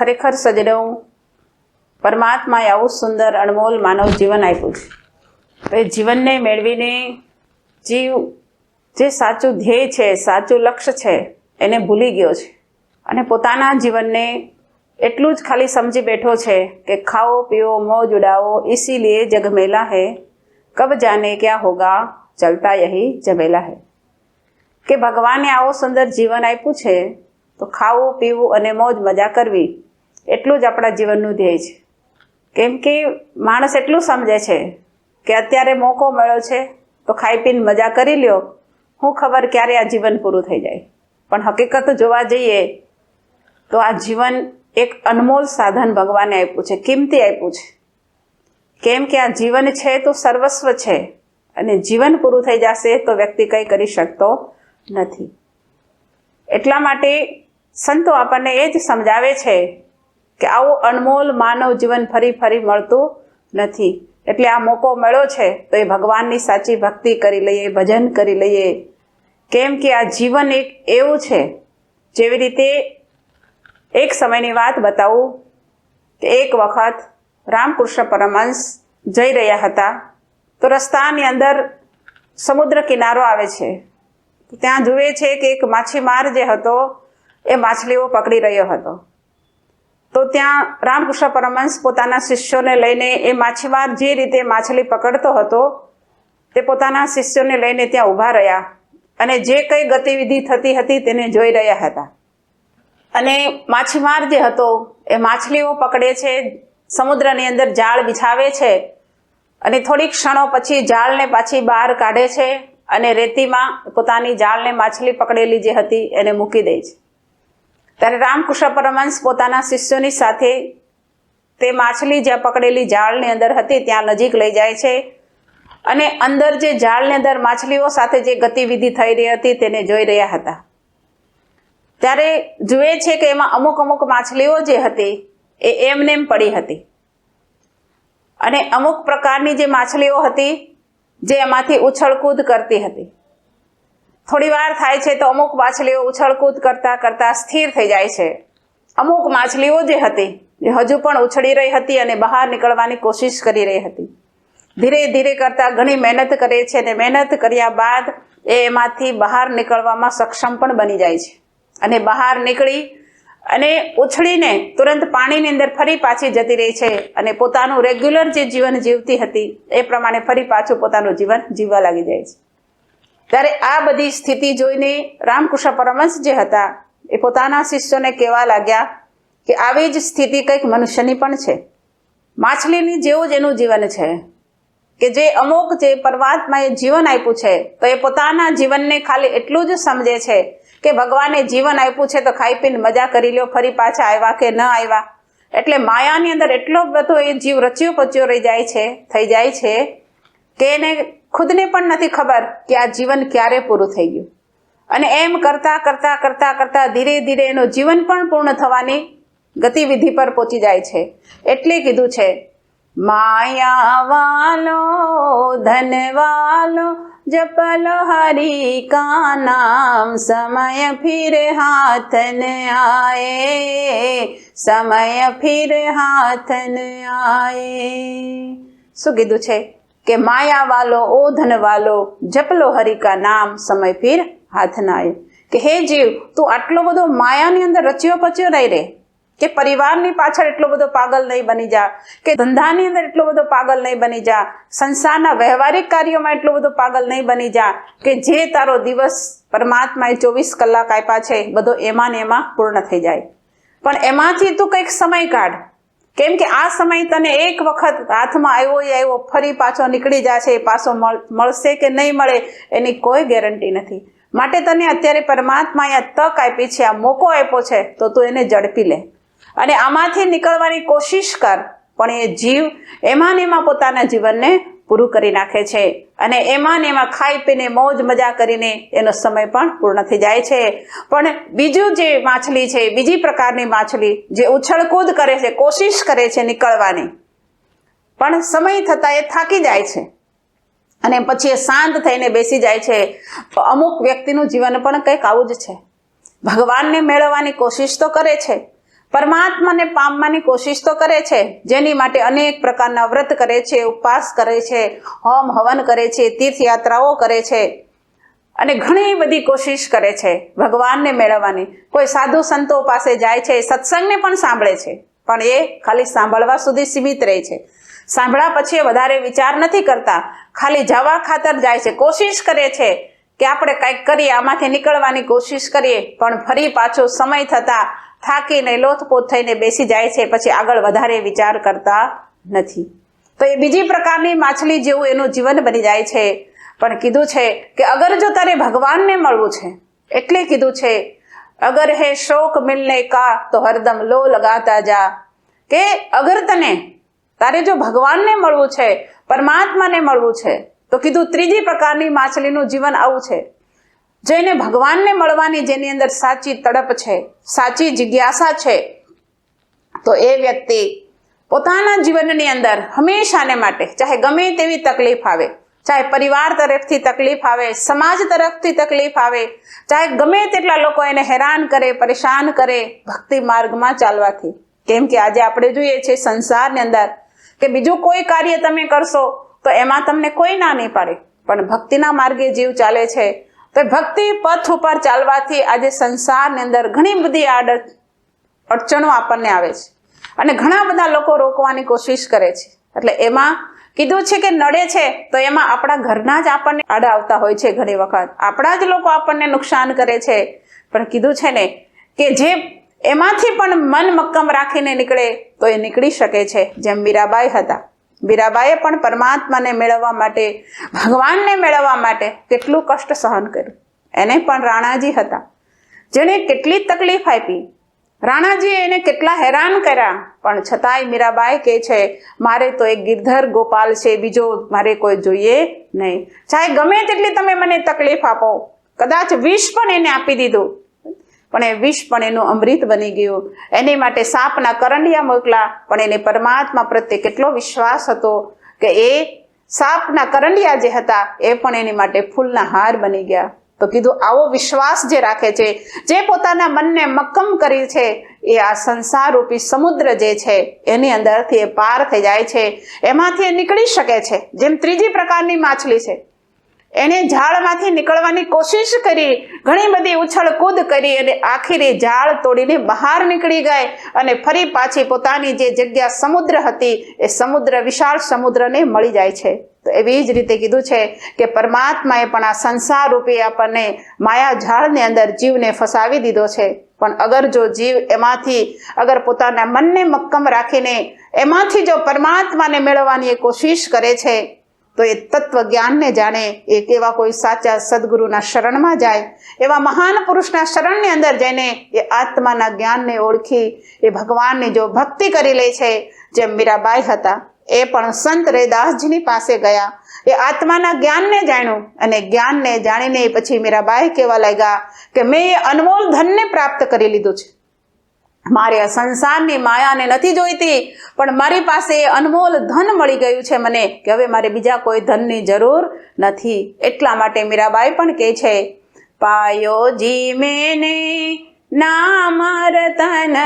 ખરેખર સજનો પરમાત્માએ આવું સુંદર, અણમોલ માનવ જીવન આપ્યું છે. એ જીવનને મેળવીને જીવ, જે સાચું ધ્યેય છે, સાચું લક્ષ્ય છે, એને ભૂલી ગયો છે. અને પોતાના જીવનને એટલું જ ખાલી સમજી બેઠો છે કે ખાઓ, પીઓ, મોજ ઉડાવો ઇસીલીએ જગમેલા હૈ, કબ જાને ક્યાં હોગા, ચલતા યહી જમેલા હૈ. કે ભગવાને આવો સુંદર જીવન આપ્યું છે, તો ખાવું, પીવું અને મોજ મજા કરવી એટલું જ આપણા જીવનનું ધ્યેય છે. કેમ કે માણસ એટલું સમજે છે કે અત્યારે મોકો મળ્યો છે, તો ખાઈ પીને મજા કરી લ્યો. હું ખબર ક્યારે આ જીવન પૂરું થઈ જાય. પણ હકીકત જોવા જઈએ, તો આ જીવન એક અનમોલ સાધન ભગવાને આપ્યું છે, કિંમતી આપ્યું છે. કેમ કે આ જીવન છે તો સર્વસ્વ છે, અને જીવન પૂરું થઈ જશે તો વ્યક્તિ કંઈ કરી શકતો નથી. એટલા માટે સંતો આપણને એ જ સમજાવે છે કે આવું અનમોલ માનવ જીવન ફરી ફરી મળતું નથી. એટલે આ મોકો મળ્યો છે, તો એ ભગવાનની સાચી ભક્તિ કરી લઈએ, ભજન કરી લઈએ. કેમ કે આ જીવન એક એવું છે, જેવી રીતે એક સમયની વાત બતાવું કે એક વખત રામકૃષ્ણ પરમહંસ જઈ રહ્યા હતા, તો રસ્તાની અંદર સમુદ્ર કિનારો આવે છે. ત્યાં જુએ છે કે એક માછીમાર જે હતો, એ માછલીઓ પકડી રહ્યો હતો. તો ત્યાં રામકૃષ્ણ પરમહંસ પોતાના શિષ્યોને લઈને એ માછીમાર જે રીતે માછલી પકડતો હતો, તે પોતાના શિષ્યોને લઈને ત્યાં ઊભા રહ્યા અને જે કંઈ ગતિવિધિ થતી હતી તેને જોઈ રહ્યા હતા. અને માછીમાર જે હતો, એ માછલીઓ પકડે છે, સમુદ્રની અંદર જાળ બિછાવે છે અને થોડીક ક્ષણો પછી જાળને પાછી બહાર કાઢે છે અને રેતીમાં પોતાની જાળને માછલી પકડેલી જે હતી એને મૂકી દે છે. ત્યારે રામકૃષ્ણ પરમહંસ પોતાના શિષ્યોની સાથે તે માછલી જ્યાં પકડેલી જાળની અંદર હતી, ત્યાં નજીક લઈ જાય છે. અને અંદર જે જાળની અંદર માછલીઓ સાથે જે ગતિવિધિ થઈ રહી હતી, તેને જોઈ રહ્યા હતા. ત્યારે જુએ છે કે એમાં અમુક અમુક માછલીઓ જે હતી, એ એમને એમ પડી હતી. અને અમુક પ્રકારની જે માછલીઓ હતી, જે એમાંથી ઉછળકૂદ કરતી હતી. થોડી વાર થાય છે તો અમુક માછલીઓ ઉછળકૂદ કરતાં કરતાં સ્થિર થઈ જાય છે. અમુક માછલીઓ જે હતી, એ હજુ પણ ઉછળી રહી હતી અને બહાર નીકળવાની કોશિશ કરી રહી હતી. ધીરે ધીરે કરતાં ઘણી મહેનત કરે છે અને મહેનત કર્યા બાદ એ એમાંથી બહાર નીકળવામાં સક્ષમ પણ બની જાય છે. અને બહાર નીકળી અને ઉછળીને તુરંત પાણીની અંદર ફરી પાછી જતી રહી છે અને પોતાનું રેગ્યુલર જે જીવન જીવતી હતી, એ પ્રમાણે ફરી પાછું પોતાનું જીવન જીવવા લાગી જાય છે. ત્યારે આ બધી સ્થિતિ જોઈને રામકૃષ્ણ પરમહંસ જે હતા, એ પોતાના શિષ્યોને કહેવા લાગ્યા કે આવી જ સ્થિતિ કંઈક મનુષ્યની પણ છે. માછલીની જેવું જ એનું જીવન છે કે જે અમુક જે પરમાત્માએ જીવન આપ્યું છે, તો એ પોતાના જીવનને ખાલી એટલું જ સમજે છે કે ભગવાને જીવન આપ્યું છે તો ખાઈ પીને મજા કરી લ્યો, ફરી પાછા આવ્યા કે ન આવ્યા. એટલે માયાની અંદર એટલો બધો એ જીવ રચ્યો પચ્યો રહી જાય છે, થઈ જાય છે કે એને ખુદને પણ નથી ખબર કે આ જીવન ક્યારે પૂરું થઈ ગયું. અને એમ કરતાં કરતાં કરતાં કરતાં ધીરે ધીરે એનું જીવન પણ પૂર્ણ થવાની ગતિવિધિ પર પહોંચી જાય છે. એટલે કીધું છે માયા વાલો ધન વાલો જપલો હરી કા નામ, સમય ફિર હાથ ને આયે, સમય ફિર હાથ ને આયે. શું કીધું છે? કે માયા વાલો ઓ ધન વાલો જપલો હરિકા નામ સમય ફિર હાથ નાય. કે હે જીવ, તું આટલો બધો માયાની અંદર રચ્યો પચ્યો નહીં રે. કે પરિવારની પાછળ એટલો બધો પાગલ નહીં બની જા. કે ધંધાની અંદર એટલો બધો પાગલ નહીં બની જા. સંસારના વ્યવહારિક કાર્યોમાં એટલો બધો પાગલ નહીં બની જા. કે જે તારો દિવસ પરમાત્માએ ચોવીસ કલાક આપ્યા છે, બધો એમાં ને એમાં પૂર્ણ થઈ જાય. પણ એમાંથી તું કંઈક સમય કાઢ. કેમ કે આ સમય તને એક વખત હાથમાં આવ્યો એ આવ્યો, ફરી પાછો નીકળી જશે એ પાછો મળશે કે નહીં મળે, એની કોઈ ગેરંટી નથી. માટે તને અત્યારે પરમાત્માએ આ તક આપી છે, આ મોકો આપ્યો છે, તો તું એને ઝડપી લે. અને આમાંથી નીકળવાની કોશિશ કર, પણ એ જીવ એમાં ને એમાં પોતાના જીવનને પૂરું કરી નાખે છે. અને એમાં ને એમાં ખાઈ પીને મોજ મજા કરીને એનો સમય પણ પૂર્ણ થઈ જાય છે. પણ બીજું જે માછલી છે, બીજી પ્રકારની માછલી જે ઉછળકૂદ કરે છે, કોશિશ કરે છે નીકળવાની, પણ સમય થતાં એ થાકી જાય છે. અને પછી એ શાંત થઈને બેસી જાય છે. અમુક વ્યક્તિનું જીવન પણ કંઈક આવું જ છે. ભગવાનને મેળવવાની કોશિશ તો કરે છે પરમાત્માને પામવાની કોશિશ તો કરે છે, જેની માટે અનેક પ્રકારના વ્રત કરે છે, ઉપવાસ કરે છે, હોમ હવન કરે છે, તીર્થયાત્રાઓ કરે છે અને ઘણી બધી કોશિશ કરે છે, ભગવાનને મેળવવાની. કોઈ સાધુ સંતો પાસે જાય છે, સત્સંગને પણ સાંભળે છે, પણ એ ખાલી સાંભળવા સુધી સીમિત રહે છે. સાંભળ્યા પછી વધારે વિચાર નથી કરતા, ખાલી જવા ખાતર જાય છે, કોશિશ કરે છે કે આપણે કંઈક કરીએ, આમાંથી નીકળવાની કોશિશ કરીએ, પણ ફરી પાછો સમય થતાં થાકીને લોથપોથ થઈને બેસી જાય છે, પછી આગળ વધારે વિચાર કરતા નથી. તો એ બીજી પ્રકારની માછલી જેવું એનું જીવન બની જાય છે. પણ કીધું છે કે અગર જો તારે ભગવાનને મળવું છે, એટલે કીધું છે, અગર હે શોક મિલને કા, તો હરદમ લો લગાતા જા. કે અગર તને તારે જો ભગવાનને મળવું છે, પરમાત્માને મળવું છે, તો કીધું ત્રીજી પ્રકારની માછલીનું જીવન આવું છે. જેને ભગવાનને મળવાની જેની અંદર સાચી તડપ છે, સાચી જિજ્ઞાસા છે, તો એ વ્યક્તિ પોતાના જીવનની અંદર હંમેશાને માટે, ચાહે ગમે તેવી તકલીફ આવે, ચાહે પરિવાર તરફથી તકલીફ આવે, સમાજ તરફથી તકલીફ આવે, ચાહે ગમે તેટલા લોકો એને હેરાન કરે, પરેશાન કરે, ભક્તિ માર્ગમાં ચાલવાથી. કેમ કે આજે આપણે જોઈએ છીએ સંસારની અંદર કે બીજું કોઈ કાર્ય તમે કરશો, તો એમાં તમને કોઈ ના નહીં પાડે. પણ ભક્તિના માર્ગે જીવ ચાલે છે તો ભક્તિ પથ ઉપર ચાલવાથી આજે સંસારની અંદર ઘણી બધી આડ અડચણો આપણને આવે છે. અને ઘણા બધા લોકો રોકવાની કોશિશ કરે છે. એટલે એમાં કીધું છે કે નડે છે, તો એમાં આપણા ઘરના જ આપણને આડા આવતા હોય છે ઘણી વખત. આપણા જ લોકો આપણને નુકસાન કરે છે. પણ કીધું છે ને કે જે એમાંથી પણ મન મક્કમ રાખીને નીકળે તો એ નીકળી શકે છે, જેમ મીરાબાઈ હતા. મીરાબાઈએ પણ પરમાત્માને મેળવવા માટે, ભગવાનને મેળવવા માટે કેટલું કષ્ટ સહન કર્યું. એને પણ રાણાજી હતા. જેણે કેટલી તકલીફ આપી. રાણાજીએ એને કેટલા હેરાન કર્યા. પણ છતાંય મીરાબાઈ કહે છે, મારે તો એક ગિરધર ગોપાલ છે, બીજો મારે કોઈ જોઈએ નહીં. ચાહે ગમે તેટલી તમે મને તકલીફ આપો. કદાચ વિષ પણ એને આપી દીધું. પણ એ વિષ પણ એનું અમૃત બની ગયું. એની માટે સાપના કરંડિયા મોકલા, પણ એને પરમાત્મા પ્રત્યે કેટલો વિશ્વાસ હતો કે એ સાપના કરંડિયા જે હતા, એ પણ એની માટે ફૂલના હાર બની ગયા. તો કીધું, આવો વિશ્વાસ જે રાખે છે, જે પોતાના મનને મક્કમ કરી છે, એ આ સંસાર રૂપી સમુદ્ર જે છે, એની અંદરથી એ પાર થઈ જાય છે. એમાંથી એ નીકળી શકે છે. જેમ ત્રીજી પ્રકારની માછલી છે. એણે ઝાડમાંથી નીકળવાની કોશિશ કરી, ઘણી બધી ઉછળ કૂદ કરી અને આખરે ઝાડ તોડીને બહાર નીકળી ગઈ અને ફરી પાછી પોતાની જે જગ્યા સમુદ્ર હતી, એ સમુદ્ર, વિશાળ સમુદ્રને મળી જાય છે. તો એવી જ રીતે કીધું છે કે પરમાત્માએ પણ આ સંસાર રૂપે આપણને માયા ઝાડની અંદર જીવને ફસાવી દીધો છે. પણ અગર જો જીવ એમાંથી, અગર પોતાના મનને મક્કમ રાખીને એમાંથી જો પરમાત્માને મેળવવાની કોશિશ કરે છે તો એ તત્વજ્ઞાનને જાણે એ કેવા કોઈ સાચા સદગુરુના શરણમાં જાય, એવા મહાન પુરુષના શરણની અંદર જઈને એ આત્માના જ્ઞાનને ઓળખી, એ ભગવાનની જો ભક્તિ કરી લે છે, જેમ મીરાબાઈ હતા, એ પણ સંત રેદાસજીની પાસે ગયા. એ આત્માના જ્ઞાનને જાણ્યું અને જ્ઞાનને જાણીને પછી મીરાબાઈ કહેવા લાગ્યા કે મેં એ અનમોલ ધનને પ્રાપ્ત કરી લીધું છે. મારે આ સંસારની માયાને નથી જોઈતી, પણ મારી પાસે અનમોલ ધન મળી ગયું છે મને કે હવે મારે બીજા કોઈ ધનની જરૂર નથી. એટલા માટે મીરાબાઈ પણ કહે છે, પાયો જી મેને નામ રતન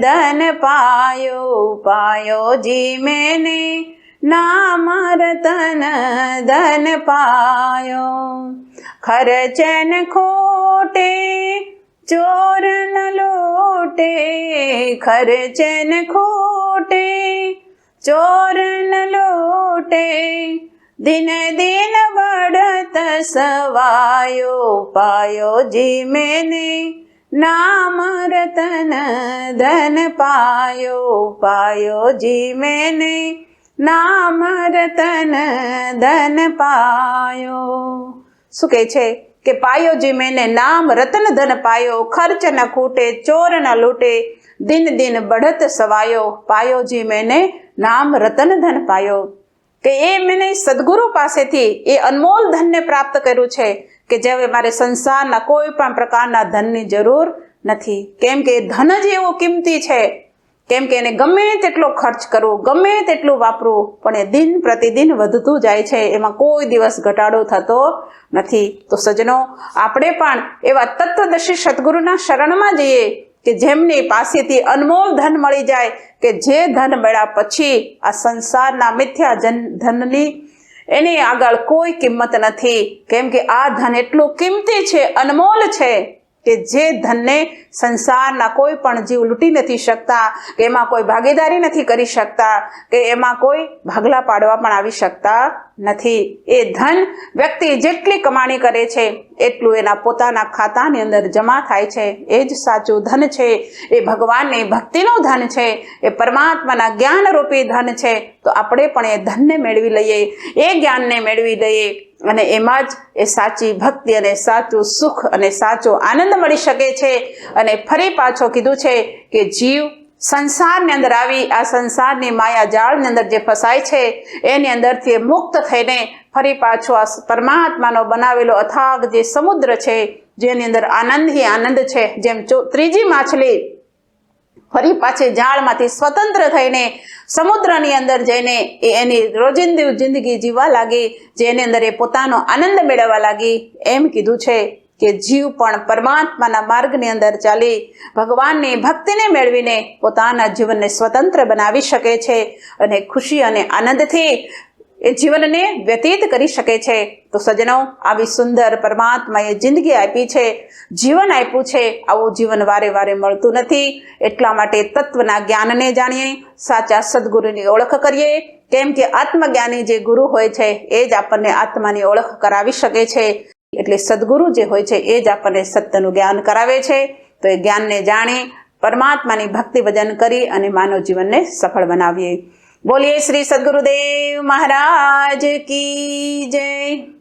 ધન પાયો પાયો જી મેને નામ રતન ધન પાયો. ખરચન ખોટે ચોર ન લૂટે, ખર્ચન ખોટે. ચોર ન લૂટે, દિન દિન બઢત સવાયો પાયો જી મેને નામ રતન ધન પાયો પાયો જી મેને નામ રતન ધન પાયો. શું કે છે? કે પાયો જી મેને નામ, રતન ધન પાયો, ખર્ચ ન ખૂટે, ચોર ન લૂટે, દિન દિન બઢત સવાયો, પાયો જી મેને નામ, રતન ધન પાયો. કે એ મેને સદગુરુ પાસેથી એ અનમોલ ધનને પ્રાપ્ત કર્યું છે કે જે હવે મારે સંસારના કોઈ પણ પ્રકારના ધનની જરૂર નથી. કેમ કે ધન જ એવો કિંમતી છે કેમ કે એને ગમે તેટલો ખર્ચ કરવો, ગમે તેટલું વાપરવું, પણ એ દિન પ્રતિદિન વધતું જાય છે. એમાં કોઈ દિવસ ઘટાડો થતો નથી. તો સજનો આપણે પણ એવા તત્વદર્શી સદગુરુના શરણમાં જઈએ કે જેમની પાસેથી અનમોલ ધન મળી જાય, કે જે ધન મળ્યા પછી આ સંસારના મિથ્યા જન ધનની એની આગળ કોઈ કિંમત નથી. કેમ કે આ ધન એટલું કિંમતી છે, અનમોલ છે. કે જે ધનને સંસારના કોઈ પણ જીવ લૂંટી નથી શકતા, કે એમાં કોઈ ભાગીદારી નથી કરી શકતા, કે એમાં કોઈ ભાગલા પાડવા પણ આવી શકતા નથી. એ ધન વ્યક્તિ જેટલી કમાણી કરે છે, એટલું એના પોતાના ખાતાની અંદર જમા થાય છે. એ જ સાચું ધન છે. એ ભગવાનની ભક્તિનું ધન છે. એ પરમાત્માના જ્ઞાનરૂપી ધન છે. તો આપણે પણ એ ધનને મેળવી લઈએ. એ જ્ઞાનને મેળવી લઈએ. અને એમાં જ એ સાચી ભક્તિ અને સાચું સુખ અને સાચો આનંદ મળી શકે છે. અને ફરી પાછો કીધું છે કે જીવ સંસારની અંદર આવી, આ સંસારની માયા જાળની અંદર જે ફસાય છે, એની અંદરથી મુક્ત થઈને ફરી પાછો આ પરમાત્માનો બનાવેલો અથાગ જે સમુદ્ર છે, જેની અંદર આનંદ હિ આનંદ છે. જેમ ત્રીજી માછલી ફરી પાછી જાળમાંથી સ્વતંત્ર થઈને સમુદ્રની અંદર જઈને એ એની રોજિંદી જિંદગી જીવવા લાગી, જેની અંદર એ પોતાનો આનંદ મેળવવા લાગી, એમ કીધું છે. કે જીવ પણ પરમાત્માના માર્ગની અંદર ચાલી ભગવાનની, ભક્તિને મેળવીને પોતાના જીવનને સ્વતંત્ર બનાવી શકે છે અને ખુશી અને આનંદથી એ જીવનને વ્યતીત કરી શકે છે. તો સજનો આવી સુંદર પરમાત્માએ જિંદગી આપી છે, જીવન આપ્યું છે. આવું જીવન વારે વારે મળતું નથી. એટલા માટે તત્વના જ્ઞાનને જાણીએ, સાચા સદગુરુની ઓળખ કરીએ. કેમ કે આત્મજ્ઞાની જે ગુરુ હોય છે, એ જ આપણને આત્માની ઓળખ કરાવી શકે છે. એટલે સદગુરુ જે હોય છે, એ જ આપણને સત્યનું જ્ઞાન કરાવે છે. તો એ જ્ઞાનને જાણી, પરમાત્માની ભક્તિ ભજન કરી અને માનવ જીવનને સફળ બનાવીએ. બોલીએ શ્રી સદગુરુદેવ મહારાજ કી જય.